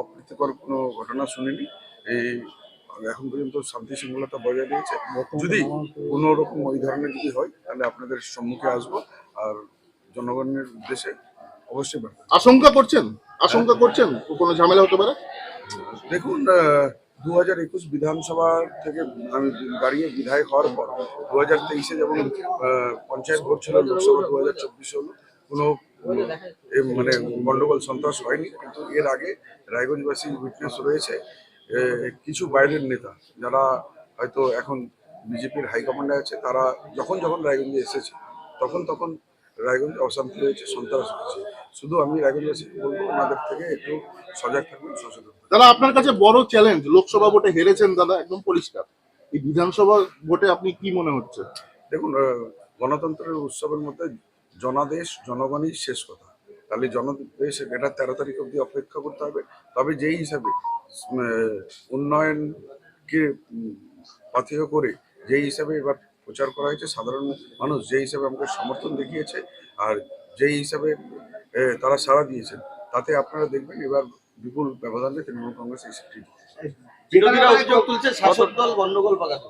অপ্রীতিকর কোনো ঘটনা শুনিনি। এই এখন পর্যন্ত শান্তি শৃঙ্খলতা বজায় রয়েছে। যদি কোনো রকম ওই ধরনের যদি হয় তাহলে আপনাদের সম্মুখে আসব। আর জনগণের উদ্দেশ্যে অবশ্যই আশঙ্কা করছেন? আশঙ্কা করছেন? কোনো ঝামেলা হতে পারে? দেখুন দু হাজার একুশ বিধানসভা থেকে আমি দাঁড়িয়ে বিধায়ক হওয়ার পর দু হাজার তেইশে যেমন পঞ্চায়েত ভোট ছিল লোকসভা দু হাজার চব্বিশে হলো কোনো মানে গন্ডগোল সন্ত্রাস হয়নি কিন্তু এর আগে রায়গঞ্জবাসী উইটনেস রয়েছে কিছু বাইরের নেতা যারা হয়তো এখন বিজেপির হাইকমান্ডে আছে তারা যখন যখন রায়গঞ্জে এসেছে তখন তখন রায়গঞ্জে অশান্তি হয়েছে সন্ত্রাস হয়েছে। শুধু আমি রায়গঞ্জবাসীকে বলব ওনাদের থেকে একটু সজাগ থাকবেন সচেতন। দাদা আপনার কাছে বড় চ্যালেঞ্জ লোকসভা ভোটে হেরেছেন দাদা একদম পরিষ্কার। এই বিধানসভা ভোটে আপনি কি মনে হচ্ছে? দেখুন গণতন্ত্রের উৎসবের মধ্যে জনাদেশ জনগণই শেষ কথা। তাহলে জনদেশ এটা তেরো তারিখ অবধি অপেক্ষা করতে হবে। তবে যেই হিসাবে উন্নয়নকে পাথেয় করে যেই হিসাবে এবার প্রচার করা হয়েছে সাধারণ মানুষ যেই হিসাবে আমাকে সমর্থন দেখিয়েছে আর যেই হিসাবে তারা সাড়া দিয়েছেন তাতে আপনারা দেখবেন এবার বিপুল ব্যবধানে তৃণমূল কংগ্রেস এই সিটটি বিরোধীরা অভিযোগ তুলছে শাসক দল গন্ডগোল পাকাতে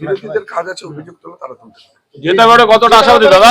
বিরোধীদের কাজ আছে অভিযোগ তোলা তারা তুলতে পারে। যেটা কতটা আশাবাদী দাদা.